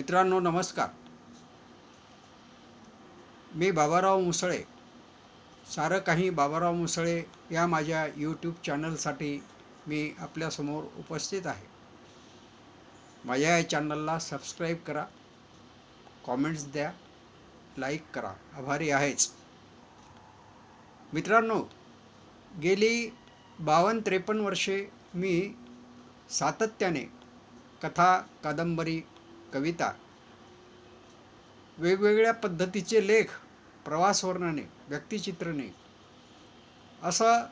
मित्रांनो नमस्कार. मी बाबाराव मुसळे. सारं काही बाबाराव मुसळे या माझ्या यूट्यूब चॅनलसाठी मी आपल्यासमोर उपस्थित आहे. माझ्या या चॅनलला सबस्क्राईब करा कॉमेंट्स द्या लाईक करा. आभारी आहेच. मित्रांनो गेली बावन्न त्रेपन्न वर्षे मी सातत्याने कथा कादंबरी कविता. वेगवेगळ्या पद्धतीचे लेख प्रवास वर्णने व्यक्तिचित्रणे. असं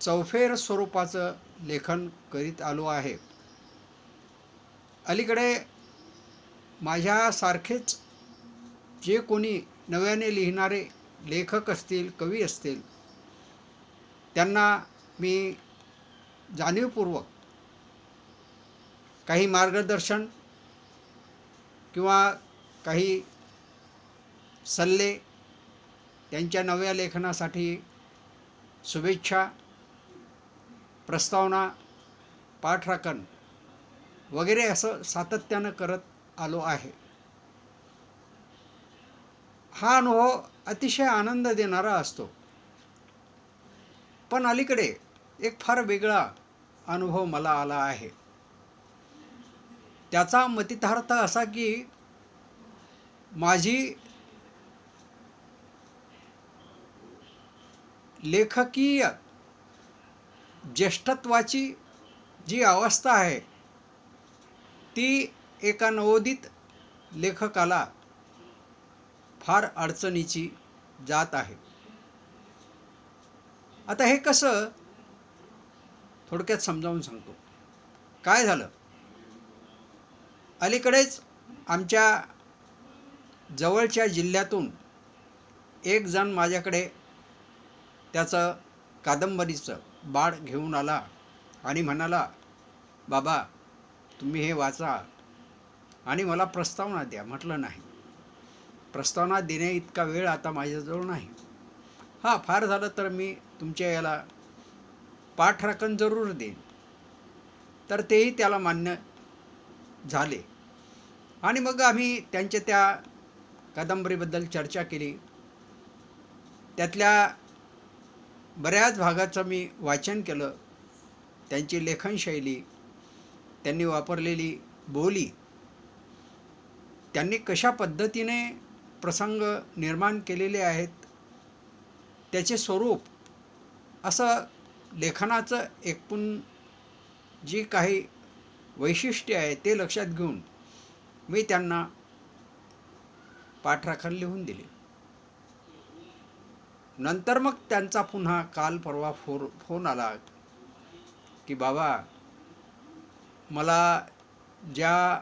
चौफेर स्वरूपाचं लेखन करीत आलो आहे. अलीकडे माझ्यासारखेच जे कोणी नव्याने लिहिणारे लेखक असतील कवी असतील त्यांना मी जाणीवपूर्वक काही मार्गदर्शन किंवा काही सल्ले त्यांच्या नव्या लेखनासाठी शुभेच्छा प्रस्तावना पाठराखण वगैरे असं सातत्यानं करत आलो आहे. हा अनुभव अतिशय आनंद देणारा असतो. पण अलीकडे एक फार वेगळा अनुभव मला आला आहे. त्याचा मतितार्थ असा की माझी लेखकीय ज्येष्ठत्वाची जी अवस्था आहे ती एका नवोदित लेखकाला फार अडचणीची जात आहे. आता हे कसं थोडक्यात समजावून सांगतो. काय झालं? अलीकडेच आमच्या जवळच्या जिल्ह्यातून एक जण माझ्याकडे त्याचं कादंबरीचं बाळ घेऊन आला आणि म्हणाला बाबा तुम्ही हे वाचा आणि मला प्रस्तावना द्या. म्हटलं नाही. प्रस्तावना देण्या इतका वेळ आता माझ्याजवळ नाही. हां फार झालं तर मी तुमच्या याला पाठराखण जरूर देईन. तर तेही त्याला मान्य झाले. आणि मग आम्ही त्यांच्या त्या कादंबरीबद्दल चर्चा केली. त्यातल्या बऱ्याच भागाचं मी वाचन केलं. त्यांची लेखनशैली त्यांनी वापरलेली बोली त्यांनी कशा पद्धतीने प्रसंग निर्माण केलेले आहेत त्याचे स्वरूप असं लेखनाचं एकूण जी काही वैशिष्ट्य आहे ते लक्षात घेऊन मी त्यांना पाठराखण लिहून दिले. नंतर मग त्यांचा पुन्हा काल परवा फोर फोन आला की बाबा मला ज्या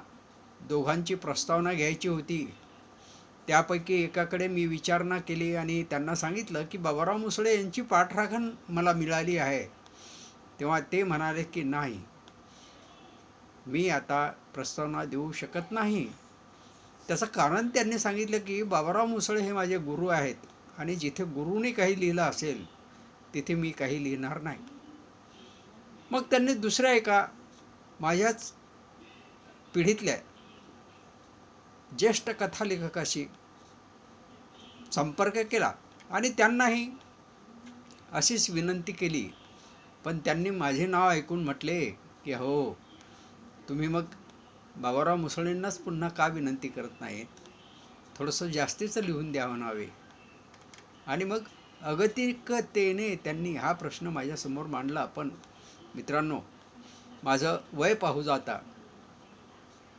दोघांची प्रस्तावना घ्यायची होती त्यापैकी एकाकडे मी विचारणा केली आणि त्यांना सांगितलं की बाबाराव मुसळे यांची पाठराखण मला मिळाली आहे. तेव्हा ते म्हणाले की नाही मी आता प्रस्तावना देऊ शकत नाही. त्याचं कारण त्यांनी सांगितलं की बाबाराव मुसळे हे माझे गुरु आहेत आणि जिथे गुरुने काही लिहिलं असेल तिथे मी काही लिहिणार नाही. मग त्यांनी दुसऱ्या एका माझ्याच पिढीतल्या ज्येष्ठ कथालेखकाशी संपर्क केला आणि त्यांनाही अशीच विनंती केली. पण त्यांनी माझे नाव ऐकून म्हटले की हो तुम्ही मग बाबाराव मुसळेंनाच पुन्हा का विनंती करत नाहीत? थोडंसं जास्तीचं लिहून द्यावं नावे आणि मग अगतिकतेने त्यांनी हा प्रश्न माझ्यासमोर मांडला. पण मित्रांनो माझं वय पाहू जाता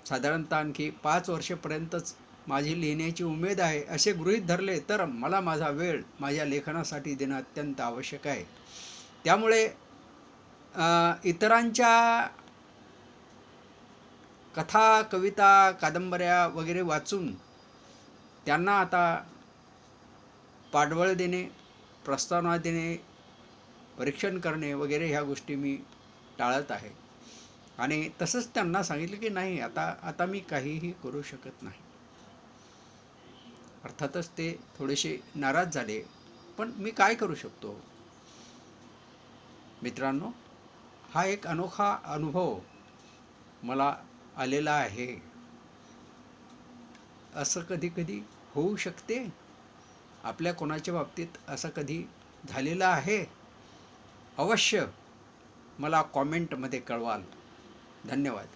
साधारणतः आणखी पाच वर्षेपर्यंतच माझी लिहिण्याची उमेद आहे असे गृहीत धरले तर मला माझा वेळ माझ्या लेखनासाठी देणं अत्यंत आवश्यक आहे. त्यामुळे इतरांच्या कथा कविता कादंबऱ्या वगैरे वाचून त्यांना आता पाठबळ देणे प्रस्तावना देणे परीक्षण करणे वगैरे ह्या गोष्टी मी टाळत आहे. आणि तसंच त्यांना सांगितलं की नाही आता आता मी काहीही करू शकत नाही. अर्थातच ते थोडेसे नाराज झाले. पण मी काय करू शकतो? मित्रांनो हा एक अनोखा अनुभव मला आलेला आहे. असं कधी कधी होऊ शकते. आपल्या कोणाच्या बाबतीत असं कधी झालेलं आहे? अवश्य मला कॉमेंटमध्ये कळवाल. धन्यवाद.